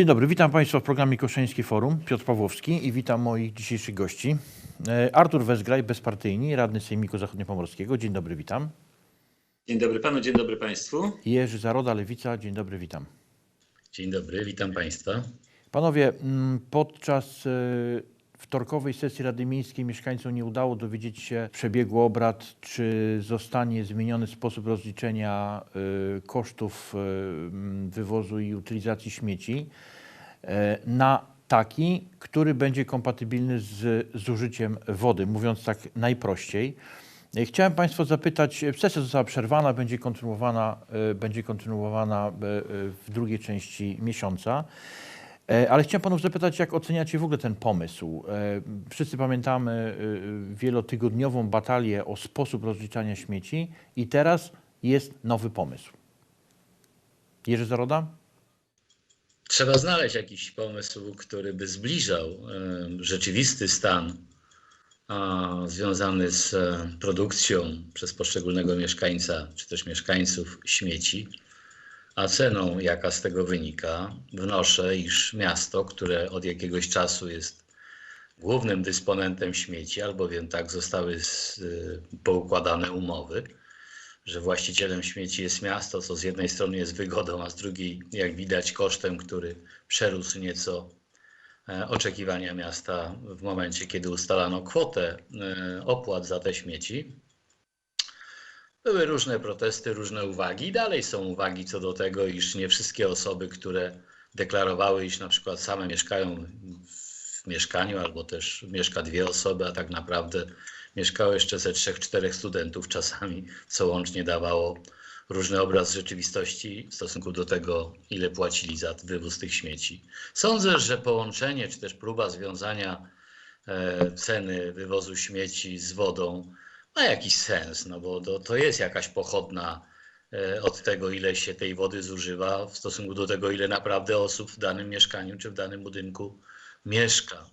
Dzień dobry, witam Państwa w programie Koszeńskie Forum. Piotr Pawłowski i witam moich dzisiejszych gości. E, Artur Wezgraj, bezpartyjni, radny Sejmiku Zachodniopomorskiego. Dzień dobry, witam. Dzień dobry panu, dzień dobry państwu. Jerzy Zaroda, Lewica. Dzień dobry, witam. Dzień dobry, witam Państwa. Panowie, mm, podczas e, wtorkowej sesji Rady Miejskiej mieszkańcom nie udało dowiedzieć się przebiegu obrad, czy zostanie zmieniony sposób rozliczenia e, kosztów mm, wywozu i utylizacji śmieci e, na taki, który będzie kompatybilny z zużyciem wody, mówiąc tak najprościej. E, Chciałem Państwa zapytać, e, sesja została przerwana, będzie kontynuowana, będzie kontynuowana w drugiej części miesiąca. E, Ale chciałem panów zapytać, jak oceniacie w ogóle ten pomysł? E, Wszyscy pamiętamy e, wielotygodniową batalię o sposób rozliczania śmieci i teraz jest nowy pomysł. Jerzy Zaroda? Trzeba znaleźć jakiś pomysł, który by zbliżał rzeczywisty stan związany z produkcją przez poszczególnego mieszkańca czy też mieszkańców śmieci, a ceną, jaka z tego wynika. Wnoszę, iż miasto, które od jakiegoś czasu jest głównym dysponentem śmieci, albowiem tak zostały z, e, poukładane umowy, że właścicielem śmieci jest miasto, co z jednej strony jest wygodą, a z drugiej, jak widać, kosztem, który przerósł nieco e, oczekiwania miasta w momencie, kiedy ustalano kwotę e, opłat za te śmieci. Były różne protesty, różne uwagi dalej są uwagi co do tego, iż nie wszystkie osoby, które deklarowały, iż na przykład same mieszkają w mieszkaniu albo też mieszka dwie osoby, a tak naprawdę mieszkało jeszcze ze trzech, czterech studentów czasami, co łącznie dawało różny obraz rzeczywistości w stosunku do tego, ile płacili za wywóz tych śmieci. Sądzę, że połączenie, czy też próba związania e, ceny wywozu śmieci z wodą ma jakiś sens, no bo to, to jest jakaś pochodna e, od tego, ile się tej wody zużywa w stosunku do tego, ile naprawdę osób w danym mieszkaniu czy w danym budynku mieszka.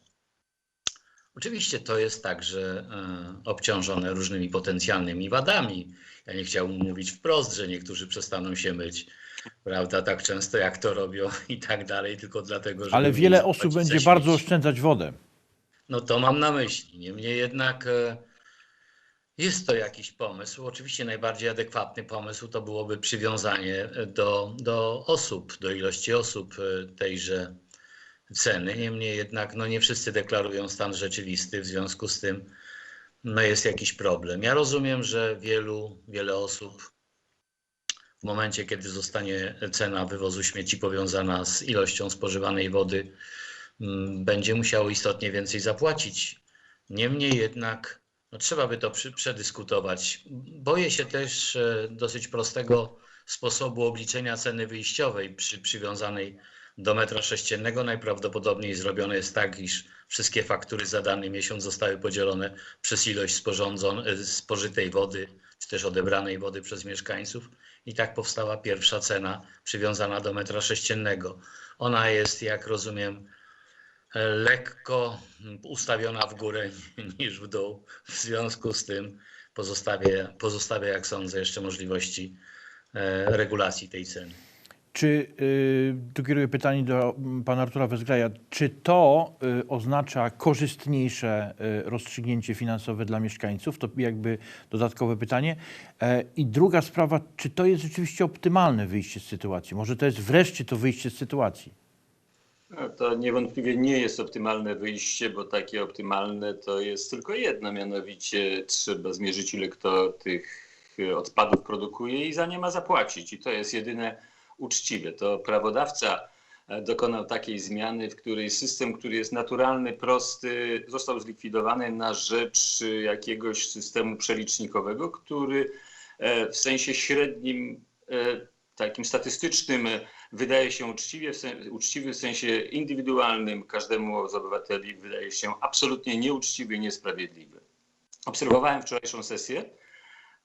Oczywiście to jest także e, obciążone różnymi potencjalnymi wadami. Ja nie chciałbym mówić wprost, że niektórzy przestaną się myć, prawda, tak często jak to robią i tak dalej, tylko dlatego, że. Ale wiele osób będzie bardzo oszczędzać wodę. No to mam na myśli. Niemniej jednak e, jest to jakiś pomysł. Oczywiście najbardziej adekwatny pomysł to byłoby przywiązanie do, do osób, do ilości osób e, tejże ceny. Niemniej jednak no nie wszyscy deklarują stan rzeczywisty, w związku z tym no jest jakiś problem. Ja rozumiem, że wielu, wiele osób w momencie, kiedy zostanie cena wywozu śmieci powiązana z ilością spożywanej wody, mm, będzie musiało istotnie więcej zapłacić. Niemniej jednak no, trzeba by to przy, przedyskutować. Boję się też e, dosyć prostego sposobu obliczenia ceny wyjściowej przy przywiązanej do metra sześciennego. Najprawdopodobniej zrobione jest tak, iż wszystkie faktury za dany miesiąc zostały podzielone przez ilość e, spożytej wody, czy też odebranej wody przez mieszkańców. I tak powstała pierwsza cena przywiązana do metra sześciennego. Ona jest, jak rozumiem, lekko ustawiona w górę niż w dół. W związku z tym pozostawię, pozostawię jak sądzę, jeszcze możliwości e, regulacji tej ceny. Czy, y, tu kieruję pytanie do pana Artura Wezgraja, czy to y, oznacza korzystniejsze y, rozstrzygnięcie finansowe dla mieszkańców? To jakby dodatkowe pytanie. E, I druga sprawa, czy to jest rzeczywiście optymalne wyjście z sytuacji? Może to jest wreszcie to wyjście z sytuacji? No, To niewątpliwie nie jest optymalne wyjście, bo takie optymalne to jest tylko jedno, mianowicie trzeba zmierzyć ile kto tych e, odpadów produkuje i za nie ma zapłacić. I to jest jedyne uczciwe. To prawodawca e, dokonał takiej zmiany, w której system, który jest naturalny, prosty, został zlikwidowany na rzecz jakiegoś systemu przelicznikowego, który e, w sensie średnim, takim statystycznym e, wydaje się uczciwie, w uczciwy w sensie indywidualnym każdemu z obywateli wydaje się absolutnie nieuczciwy i niesprawiedliwy. Obserwowałem wczorajszą sesję.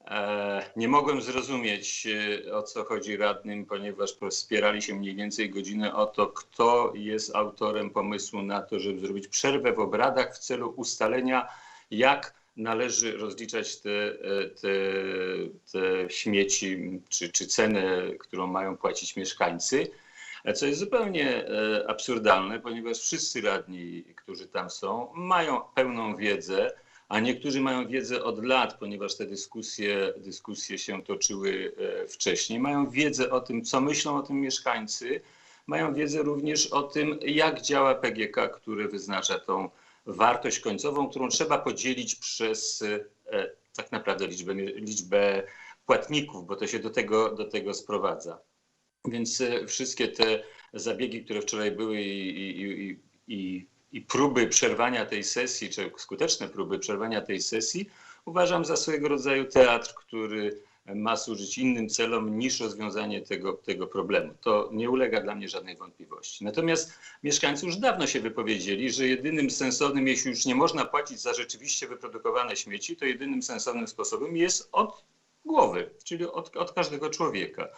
E, Nie mogłem zrozumieć, e, o co chodzi radnym, ponieważ spierali się mniej więcej godzinę o to, kto jest autorem pomysłu na to, żeby zrobić przerwę w obradach w celu ustalenia, jak należy rozliczać te, te, te śmieci, czy, czy cenę, którą mają płacić mieszkańcy. co jest zupełnie e, absurdalne, ponieważ wszyscy radni, którzy tam są, mają pełną wiedzę, a niektórzy mają wiedzę od lat, ponieważ te dyskusje, dyskusje się toczyły e, wcześniej. Mają wiedzę o tym, co myślą o tym mieszkańcy, mają wiedzę również o tym, jak działa PGK, który wyznacza tą wartość końcową, którą trzeba podzielić przez e, tak naprawdę liczbę, liczbę płatników, bo to się do tego, do tego sprowadza. Więc e, wszystkie te zabiegi, które wczoraj były i, i, i, i, i próby przerwania tej sesji, czy skuteczne próby przerwania tej sesji, uważam za swojego rodzaju teatr, który ma służyć innym celom niż rozwiązanie tego, tego problemu. To nie ulega dla mnie żadnej wątpliwości. Natomiast mieszkańcy już dawno się wypowiedzieli, że jedynym sensownym, jeśli już nie można płacić za rzeczywiście wyprodukowane śmieci, to jedynym sensownym sposobem jest od głowy, czyli od, od każdego człowieka.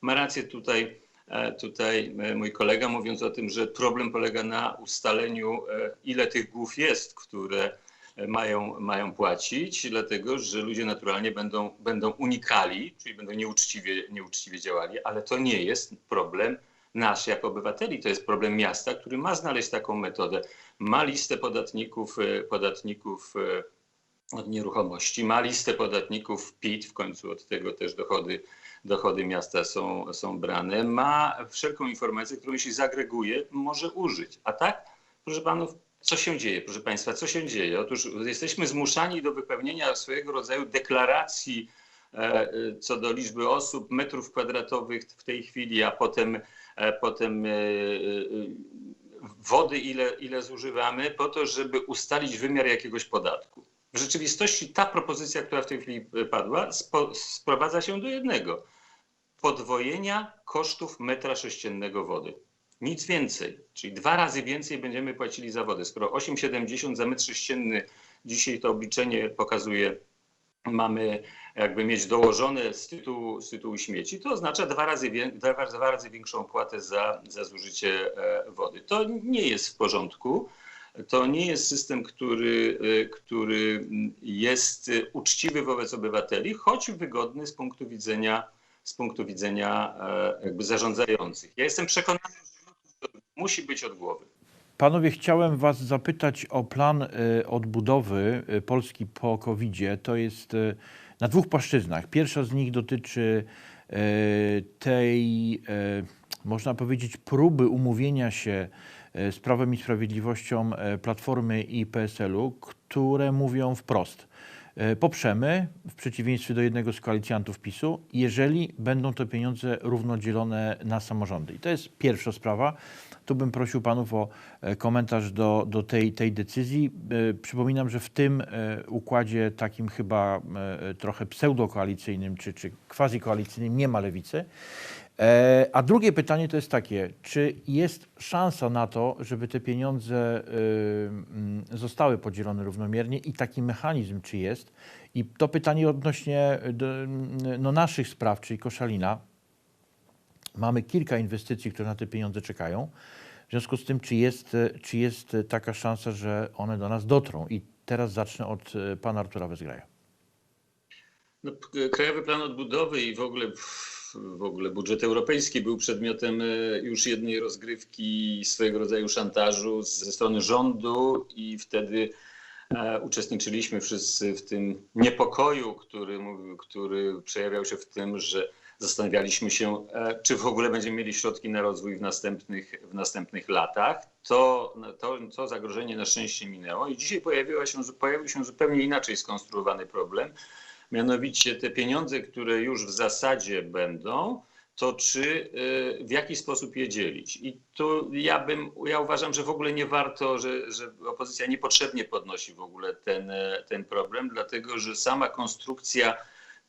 Ma rację tutaj, e, tutaj e, mój kolega mówiąc o tym, że problem polega na ustaleniu, e, ile tych głów jest, które mają, mają płacić, dlatego że ludzie naturalnie będą, będą unikali, czyli będą nieuczciwie, nieuczciwie działali, ale to nie jest problem nasz jako obywateli, to jest problem miasta, który ma znaleźć taką metodę. Ma listę podatników, podatników od nieruchomości, ma listę podatników PIT, w końcu od tego też dochody, dochody miasta są, są brane, ma wszelką informację, którą jeśli zagreguje, może użyć. A tak, proszę panów, co się dzieje, proszę państwa, co się dzieje? Otóż jesteśmy zmuszani do wypełnienia swojego rodzaju deklaracji e, co do liczby osób, metrów kwadratowych w tej chwili, a potem, e, potem e, wody, ile, ile zużywamy, po to, żeby ustalić wymiar jakiegoś podatku. W rzeczywistości ta propozycja, która w tej chwili padła, spo, sprowadza się do jednego. Podwojenia kosztów metra sześciennego wody. Nic więcej. Czyli dwa razy więcej będziemy płacili za wodę. Skoro 8,70 za metr sześcienny, dzisiaj to obliczenie pokazuje, mamy jakby mieć dołożone z tytułu, z tytułu śmieci, to oznacza dwa razy, dwa, dwa razy większą opłatę za, za zużycie e, wody. To nie jest w porządku. To nie jest system, który, e, który jest uczciwy wobec obywateli, choć wygodny z punktu widzenia, z punktu widzenia e, jakby zarządzających. Ja jestem przekonany, musi być od głowy. Panowie, chciałem Was zapytać o plan e, odbudowy Polski po COVID-zie. To jest na dwóch płaszczyznach. Pierwsza z nich dotyczy tej, można powiedzieć, próby umówienia się z Prawem i Sprawiedliwością e, Platformy i PSL-u, które mówią wprost. E, poprzemy, w przeciwieństwie do jednego z koalicjantów PiSu, jeżeli będą te pieniądze równo dzielone na samorządy. I to jest pierwsza sprawa. Tu bym prosił panów o e, komentarz do, do tej, tej decyzji. Przypominam, że w tym układzie takim chyba trochę pseudokoalicyjnym czy, czy quasi-koalicyjnym nie ma lewicy. E, a drugie pytanie to jest takie, czy jest szansa na to, żeby te pieniądze y, mm, zostały podzielone równomiernie i taki mechanizm czy jest? I to pytanie odnośnie do, mm, no, naszych spraw, czyli Koszalina. Mamy kilka inwestycji, które na te pieniądze czekają. W związku z tym, czy jest, czy jest taka szansa, że one do nas dotrą? I teraz zacznę od y, pana Artura Wezgraja. No, Krajowy Plan Odbudowy i w ogóle w ogóle budżet europejski był przedmiotem e, już jednej rozgrywki swojego rodzaju szantażu ze strony rządu i wtedy e, uczestniczyliśmy wszyscy w tym niepokoju, który, który przejawiał się w tym, że zastanawialiśmy się, e, czy w ogóle będziemy mieli środki na rozwój w następnych, w następnych latach. To, to, to zagrożenie na szczęście minęło i dzisiaj pojawiła się, pojawił się zupełnie inaczej skonstruowany problem mianowicie te pieniądze, które już w zasadzie będą, to czy y, w jaki sposób je dzielić. I tu ja bym, ja uważam, że w ogóle nie warto, że, że opozycja niepotrzebnie podnosi w ogóle ten, ten problem, dlatego że sama konstrukcja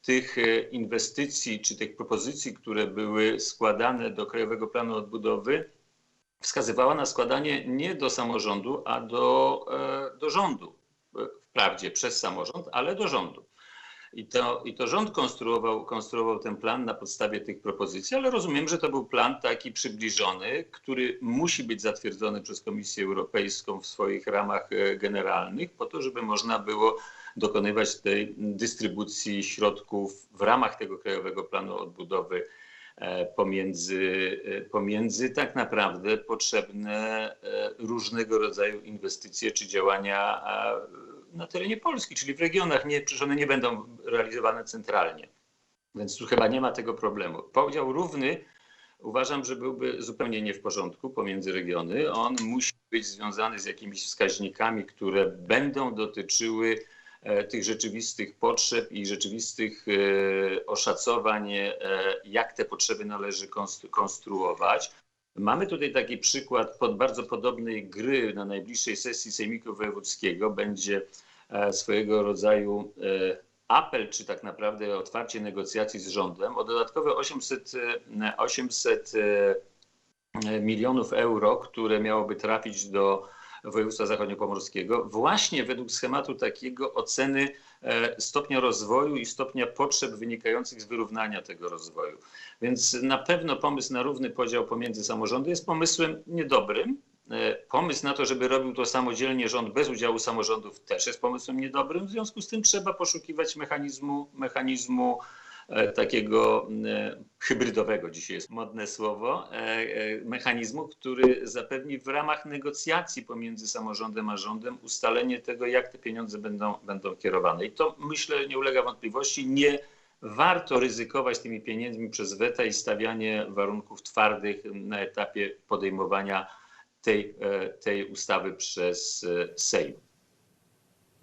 tych y, inwestycji czy tych propozycji, które były składane do Krajowego Planu Odbudowy, wskazywała na składanie nie do samorządu, a do, e, do rządu. Wprawdzie przez samorząd, ale do rządu. I to, I to rząd konstruował, konstruował ten plan na podstawie tych propozycji, ale rozumiem, że to był plan taki przybliżony, który musi być zatwierdzony przez Komisję Europejską w swoich ramach e, generalnych, po to, żeby można było dokonywać tej dystrybucji środków w ramach tego Krajowego Planu Odbudowy e, pomiędzy, e, pomiędzy tak naprawdę potrzebne różnego rodzaju inwestycje czy działania na terenie Polski, czyli w regionach. Nie, przecież one nie będą realizowane centralnie. Więc tu chyba nie ma tego problemu. Podział równy uważam, że byłby zupełnie nie w porządku pomiędzy regiony. On musi być związany z jakimiś wskaźnikami, które będą dotyczyły e, tych rzeczywistych potrzeb i rzeczywistych e, oszacowań, e, jak te potrzeby należy konstru- konstruować. Mamy tutaj taki przykład pod bardzo podobnej gry na najbliższej sesji Sejmiku Wojewódzkiego. Będzie e, swojego rodzaju e, apel, czy tak naprawdę otwarcie negocjacji z rządem o dodatkowe 800, e, 800 e, milionów euro, które miałoby trafić do województwa zachodniopomorskiego, właśnie według schematu takiego oceny e, stopnia rozwoju i stopnia potrzeb wynikających z wyrównania tego rozwoju. Więc na pewno pomysł na równy podział pomiędzy samorządy jest pomysłem niedobrym. E, Pomysł na to, żeby robił to samodzielnie rząd bez udziału samorządów też jest pomysłem niedobrym. W związku z tym trzeba poszukiwać mechanizmu, mechanizmu takiego e, hybrydowego, dzisiaj jest modne słowo, e, e, mechanizmu, który zapewni w ramach negocjacji pomiędzy samorządem a rządem ustalenie tego, jak te pieniądze będą, będą kierowane. I to myślę nie ulega wątpliwości, nie warto ryzykować tymi pieniędzmi przez weta i stawianie warunków twardych na etapie podejmowania tej, e, tej ustawy przez e, Sejm.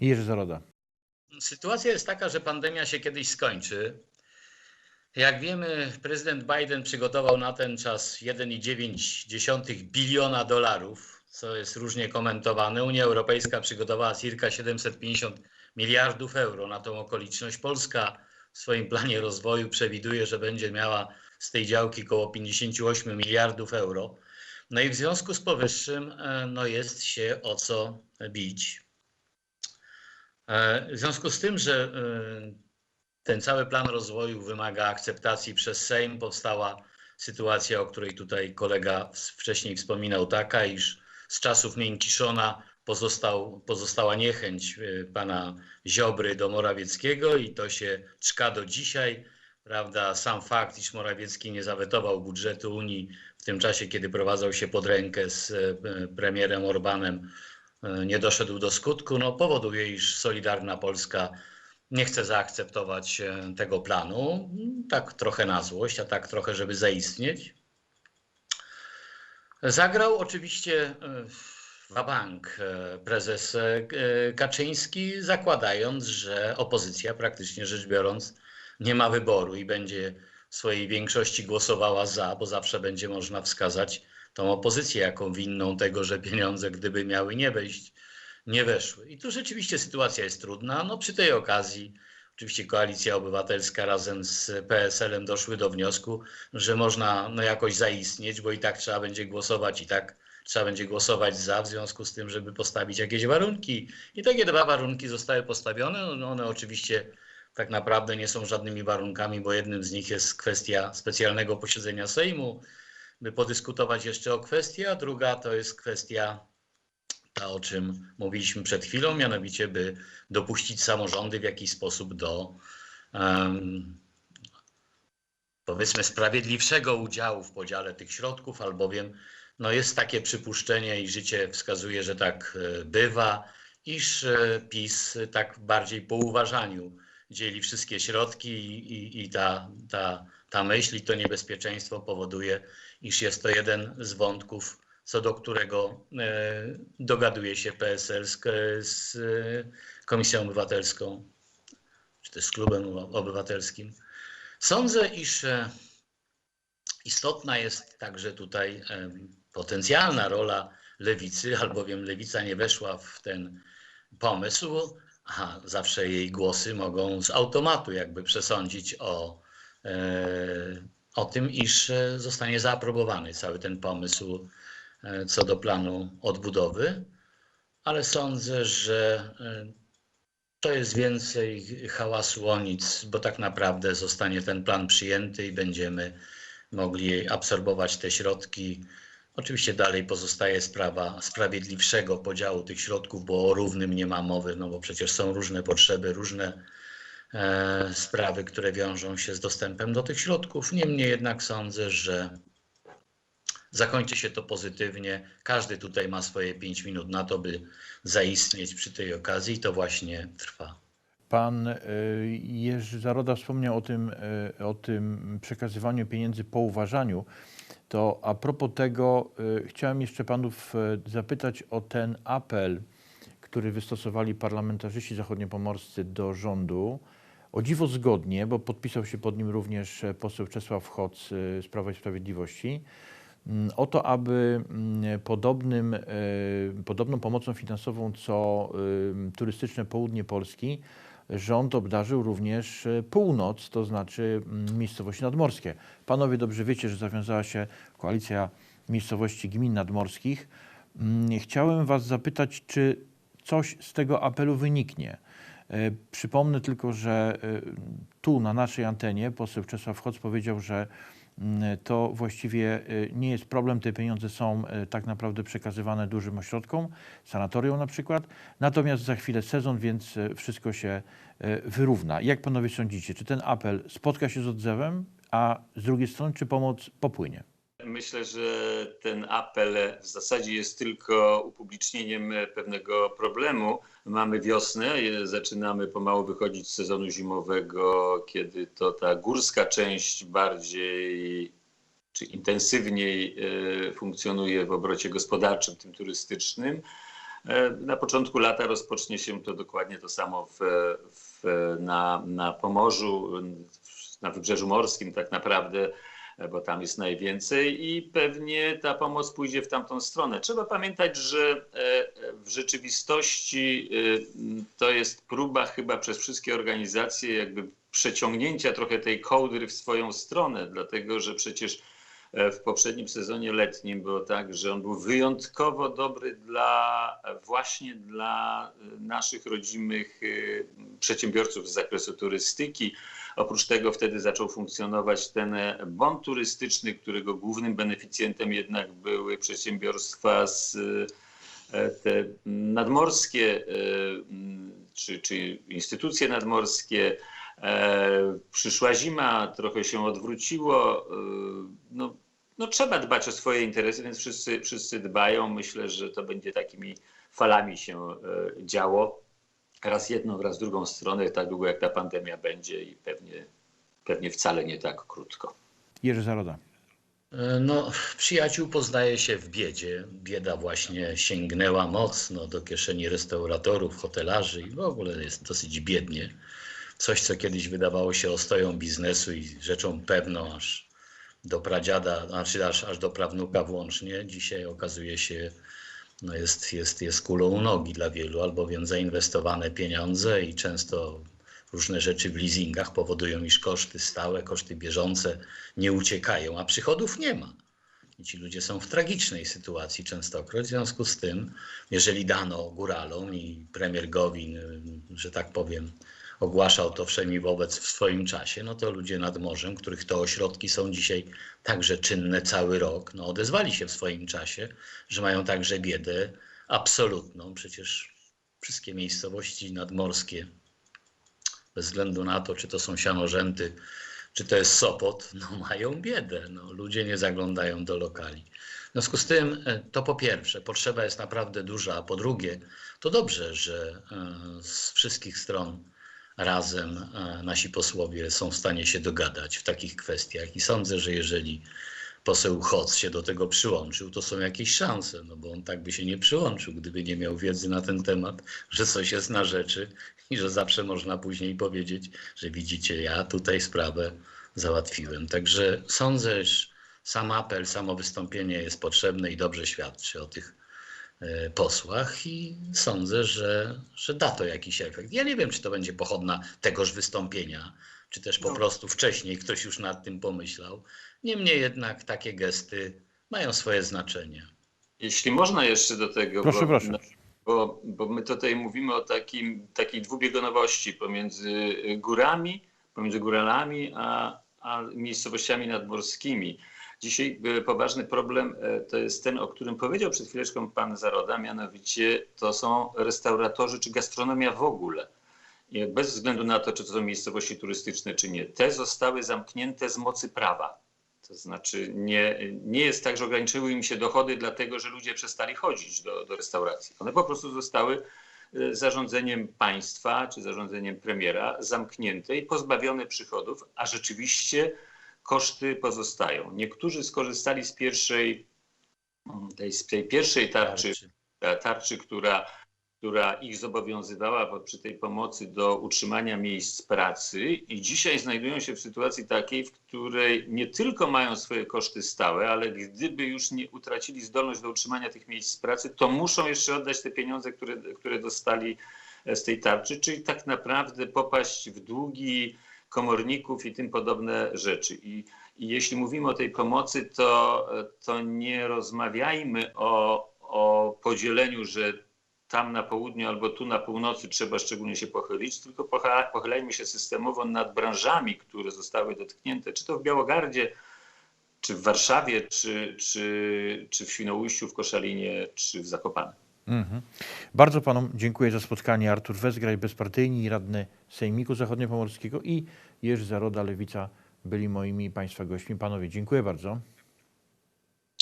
Jerzy Zaroda. Sytuacja jest taka, że pandemia się kiedyś skończy. Jak wiemy, prezydent Biden przygotował na ten czas 1,9 biliona dolarów, co jest różnie komentowane. Unia Europejska przygotowała circa 750 miliardów euro na tą okoliczność. Polska w swoim planie rozwoju przewiduje, że będzie miała z tej działki około 58 miliardów euro. No i w związku z powyższym e, no jest się o co bić. E, W związku z tym, że e, ten cały plan rozwoju wymaga akceptacji przez Sejm, powstała sytuacja, o której tutaj kolega wcześniej wspominał, taka, iż z czasów Miękiszona pozostał, pozostała niechęć e, pana Ziobry do Morawieckiego i to się czka do dzisiaj. Prawda, sam fakt, iż Morawiecki nie zawetował budżetu Unii w tym czasie, kiedy prowadzał się pod rękę z e, premierem Orbanem, e, nie doszedł do skutku, no, powoduje, iż Solidarna Polska nie chce zaakceptować e, tego planu. Tak trochę na złość, a tak trochę, żeby zaistnieć. Zagrał oczywiście bank prezes e, Kaczyński, zakładając, że opozycja praktycznie rzecz biorąc nie ma wyboru i będzie w swojej większości głosowała za, bo zawsze będzie można wskazać tą opozycję jako winną tego, że pieniądze, gdyby miały nie wejść, nie weszły. I tu rzeczywiście sytuacja jest trudna. No przy tej okazji oczywiście Koalicja Obywatelska razem z PSL-em doszły do wniosku, że można no, jakoś zaistnieć, bo i tak trzeba będzie głosować, i tak trzeba będzie głosować za, w związku z tym, żeby postawić jakieś warunki. I takie dwa warunki zostały postawione. No, one oczywiście tak naprawdę nie są żadnymi warunkami, bo jednym z nich jest kwestia specjalnego posiedzenia Sejmu, by podyskutować jeszcze o kwestii, a druga to jest kwestia ta, o czym mówiliśmy przed chwilą, mianowicie by dopuścić samorządy w jakiś sposób do um, powiedzmy sprawiedliwszego udziału w podziale tych środków, albowiem no jest takie przypuszczenie i życie wskazuje, że tak e, bywa, iż e, PiS tak bardziej po uważaniu dzieli wszystkie środki i, i, i ta, ta, ta myśl i to niebezpieczeństwo powoduje, iż jest to jeden z wątków, co do którego e, dogaduje się PSL z, z e, Komisją Obywatelską, czy też z Klubem Obywatelskim. Sądzę, iż e, istotna jest także tutaj e, potencjalna rola lewicy, albowiem lewica nie weszła w ten pomysł, a zawsze jej głosy mogą z automatu jakby przesądzić o, e, o tym, iż e, zostanie zaaprobowany cały ten pomysł e, co do planu odbudowy, ale sądzę, że e, to jest więcej hałasu o nic, bo tak naprawdę zostanie ten plan przyjęty i będziemy mogli absorbować te środki. Oczywiście dalej pozostaje sprawa sprawiedliwszego podziału tych środków, bo o równym nie ma mowy, no bo przecież są różne potrzeby, różne e, sprawy, które wiążą się z dostępem do tych środków. Niemniej jednak sądzę, że zakończy się to pozytywnie. Każdy tutaj ma swoje 5 minut na to, by zaistnieć przy tej okazji i to właśnie trwa. Pan y, Jerzy Zaroda wspomniał o tym, y, o tym przekazywaniu pieniędzy po uważaniu. To a propos tego, y, chciałem jeszcze panów zapytać o ten apel, który wystosowali parlamentarzyści zachodniopomorscy do rządu. O dziwo zgodnie, bo podpisał się pod nim również e, poseł Czesław Hoc z Prawa i Sprawiedliwości, o to, aby mm, podobnym, y, podobną pomocą finansową co y, turystyczne południe Polski rząd obdarzył również e, północ, to znaczy mm, miejscowości nadmorskie. Panowie dobrze wiecie, że zawiązała się koalicja miejscowości gmin nadmorskich. Mm, Chciałem Was zapytać, czy coś z tego apelu wyniknie. E, Przypomnę tylko, że e, tu na naszej antenie poseł Czesław Hoc powiedział, że mm, to właściwie e, nie jest problem. Te pieniądze są e, tak naprawdę przekazywane dużym ośrodkom, sanatorium na przykład. Natomiast za chwilę sezon, więc wszystko się wyrówna. Jak panowie sądzicie, czy ten apel spotka się z odzewem, a z drugiej strony, czy pomoc popłynie? Myślę, że ten apel w zasadzie jest tylko upublicznieniem pewnego problemu. Mamy wiosnę, zaczynamy pomału wychodzić z sezonu zimowego, kiedy to ta górska część bardziej czy intensywniej e, funkcjonuje w obrocie gospodarczym, tym turystycznym. E, Na początku lata rozpocznie się to dokładnie to samo w, w, na, na Pomorzu, na Wybrzeżu Morskim tak naprawdę, bo tam jest najwięcej i pewnie ta pomoc pójdzie w tamtą stronę. Trzeba pamiętać, że e, w rzeczywistości e, to jest próba chyba przez wszystkie organizacje jakby przeciągnięcia trochę tej kołdry w swoją stronę, dlatego że przecież E, w poprzednim sezonie letnim było tak, że on był wyjątkowo dobry dla właśnie dla naszych rodzimych przedsiębiorców z zakresu turystyki. Oprócz tego wtedy zaczął funkcjonować ten bon turystyczny, którego głównym beneficjentem jednak były przedsiębiorstwa z te nadmorskie czy, czy instytucje nadmorskie. E, Przyszła zima, trochę się odwróciło. E, No, no trzeba dbać o swoje interesy, więc wszyscy, wszyscy dbają. Myślę, że to będzie takimi falami się e, działo. Raz jedną, raz drugą stronę, tak długo jak ta pandemia będzie i pewnie, pewnie wcale nie tak krótko. Jerzy Zaroda. E, No, przyjaciół poznaje się w biedzie. Bieda właśnie sięgnęła mocno do kieszeni restauratorów, hotelarzy i w ogóle jest dosyć biednie. Coś, co kiedyś wydawało się ostoją biznesu i rzeczą pewną aż do pradziada, znaczy aż, aż do prawnuka włącznie, dzisiaj okazuje się, no jest, jest, jest kulą u nogi dla wielu, albowiem zainwestowane pieniądze i często różne rzeczy w leasingach powodują, iż koszty stałe, koszty bieżące nie uciekają, a przychodów nie ma. I ci ludzie są w tragicznej sytuacji częstokroć. W związku z tym, jeżeli dano góralom i premier Gowin, że tak powiem, ogłaszał to wszemi wobec w swoim czasie, no to ludzie nad morzem, których to ośrodki są dzisiaj także czynne cały rok, no odezwali się w swoim czasie, że mają także biedę absolutną. Przecież wszystkie miejscowości nadmorskie bez względu na to, czy to są sianorzęty, czy to jest Sopot, no mają biedę. No, ludzie nie zaglądają do lokali. W związku z tym, e, to po pierwsze, potrzeba jest naprawdę duża, a po drugie, to dobrze, że e, z wszystkich stron razem e, nasi posłowie są w stanie się dogadać w takich kwestiach i sądzę, że jeżeli poseł Hoc się do tego przyłączył, to są jakieś szanse, no bo on tak by się nie przyłączył, gdyby nie miał wiedzy na ten temat, że coś jest na rzeczy i że zawsze można później powiedzieć, że widzicie, ja tutaj sprawę załatwiłem. Także sądzę, że sam apel, samo wystąpienie jest potrzebne i dobrze świadczy o tych posłach i sądzę, że, że da to jakiś efekt. Ja nie wiem, czy to będzie pochodna tegoż wystąpienia, czy też po No. prostu wcześniej ktoś już nad tym pomyślał. Niemniej jednak takie gesty mają swoje znaczenie. Jeśli można jeszcze do tego, Proszę, bo, proszę. Bo, bo my tutaj mówimy o takim, takiej dwubiegunowości pomiędzy górami, pomiędzy góralami, a, a miejscowościami nadmorskimi. Dzisiaj e, poważny problem e, to jest ten, o którym powiedział przed chwileczką pan Zaroda, mianowicie to są restauratorzy czy gastronomia w ogóle. bez względu na to, czy to są miejscowości turystyczne, czy nie, te zostały zamknięte z mocy prawa. To znaczy nie, nie jest tak, że ograniczyły im się dochody dlatego, że ludzie przestali chodzić do, do restauracji. One po prostu zostały zarządzeniem państwa czy zarządzeniem premiera zamknięte i pozbawione przychodów, a rzeczywiście koszty pozostają. Niektórzy skorzystali z pierwszej, tej, z tej pierwszej tarczy Tarczy. ta tarczy, która, która ich zobowiązywała przy tej pomocy do utrzymania miejsc pracy i dzisiaj znajdują się w sytuacji takiej, w której nie tylko mają swoje koszty stałe, ale gdyby już nie utracili zdolność do utrzymania tych miejsc pracy, to muszą jeszcze oddać te pieniądze, które, które dostali e, z tej tarczy, czyli tak naprawdę popaść w długi komorników i tym podobne rzeczy. I, i jeśli mówimy o tej pomocy, to, to nie rozmawiajmy o, o podzieleniu, że tam na południu albo tu na północy trzeba szczególnie się pochylić, tylko pochyla- pochylajmy się systemowo nad branżami, które zostały dotknięte, czy to w Białogardzie, czy w Warszawie, czy, czy, czy w Świnoujściu, w Koszalinie, czy w Zakopanem. Mhm. Bardzo panom dziękuję za spotkanie. Artur Wezgraj, bezpartyjni radny Sejmiku Zachodniopomorskiego i Jerzy Zaroda, Lewica byli moimi państwa gośćmi. Panowie, dziękuję bardzo.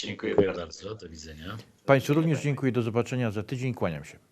Dziękuję bardzo. Do widzenia. Państwu również dziękuję. Do zobaczenia za tydzień. Kłaniam się.